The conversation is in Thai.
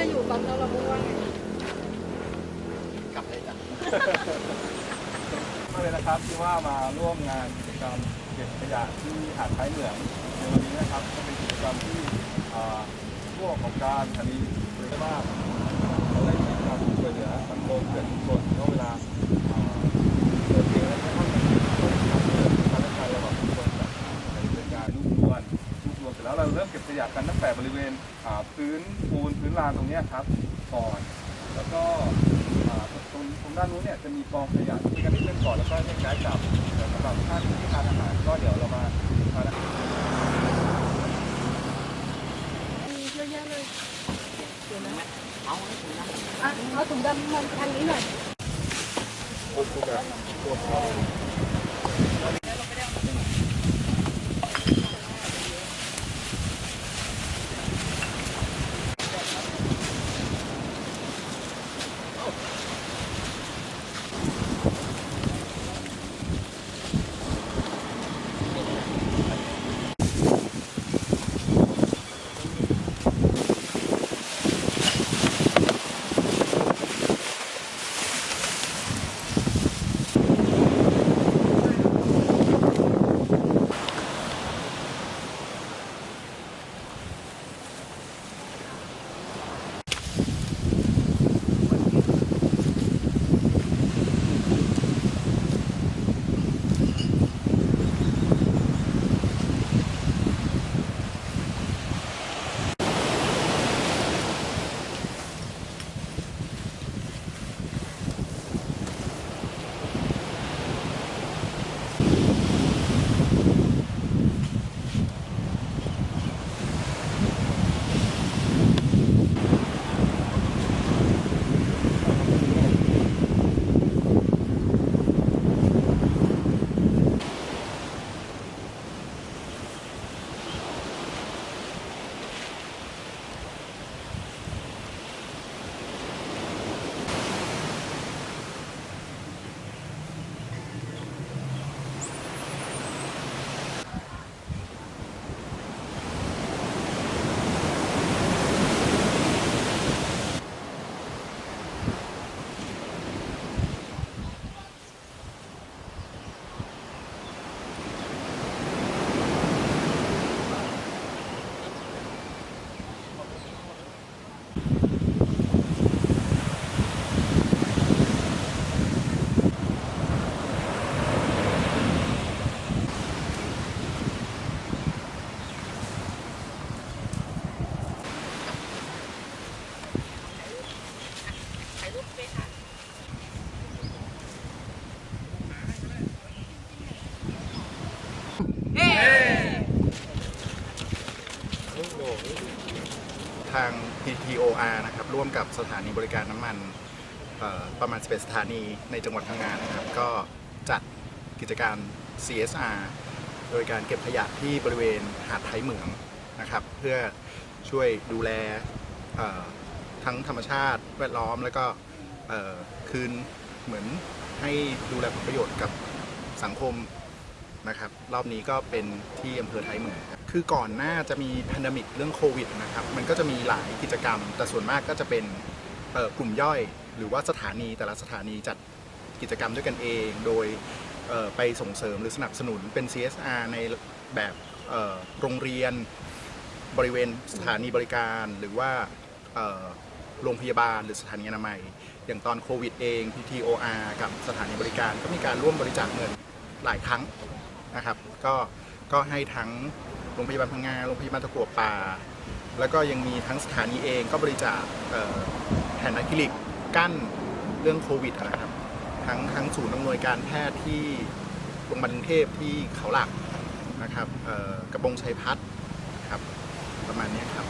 จะอยู่บ้งเราเราพูดว่าไงกลับเลยจ้ะมาเลยนะครับที่ว่ามาร่วมงานกิจกรรมเก็บขยะที่หาดท้ายเหมืองในวันนี้นะครับก็เป็นกิจกรรมที่พวกของการคดีหรือว่า แล้วเราเริ่มเก็บขยะกันตั้งแต่บริเวณอ่าพื้นปูนพื้นลานตรงเนี้ยครับก่อน แล้วก็อ่าตรงตรงด้านนู้นเนี่ยจะมีกองขยะที่กันนิดนึงก่อนแล้วก็แยกย้ายกลับแต่สำหรับท่านที่ทานอาหารก็เดี๋ยวเรามาทานอาหารมีเยอะแยะเลยเดี๋ยวนะเอาไว้ถุงดำอะเอาถุงดำมาทางนี้หน่อย ทาง PTOR นะครับร่วมกับสถานีบริการน้ำมันประมาณ11สถานีในจังหวัดพังงานะครับ ก็จัดกิจการ CSR โดยการเก็บขยะที่บริเวณหาดไทยเหมืองนะครับ เพื่อช่วยดูแลทั้งธรรมชาติแวดล้อมแล้วก็คืนเหมือนให้ดูแลผลประโยชน์กับสังคม นะครับรอบนี้ก็เป็นที่อำเภอไทยเหมืองคือก่อนหน้าจะมีพันดมิกเรื่องโควิดนะครับมันก็จะมีหลายกิจกรรม แต่ส่วนมากก็จะเป็นกลุ่มย่อย หรือว่าสถานีแต่ละสถานีจัดกิจกรรมด้วยกันเอง โดยไปส่งเสริมหรือสนับสนุนเป็น CSR ในแบบโรงเรียนบริเวณสถานีบริการหรือว่าโรงพยาบาลหรือสถานีอนามัย อย่างตอนโควิดเอง PTOR กับสถานีบริการก็มีการร่วมบริจาคเงินหลายครั้ง นะครับ ก็ก็ให้ทั้งโรงพยาบาลพังงาโรงพยาบาลตะกัวป่า แล้วก็ยังมีทั้งสถานีเองก็บริจาคแผ่นอะคริลิกกั้นเรื่องโควิดนะครับ ทั้งทั้งศูนย์อำนวยการแพทย์ที่โรงพยาบาลกรุงเทพที่เขาหลักนะครับกระบงชัยพัฒน์ครับประมาณนี้ครับ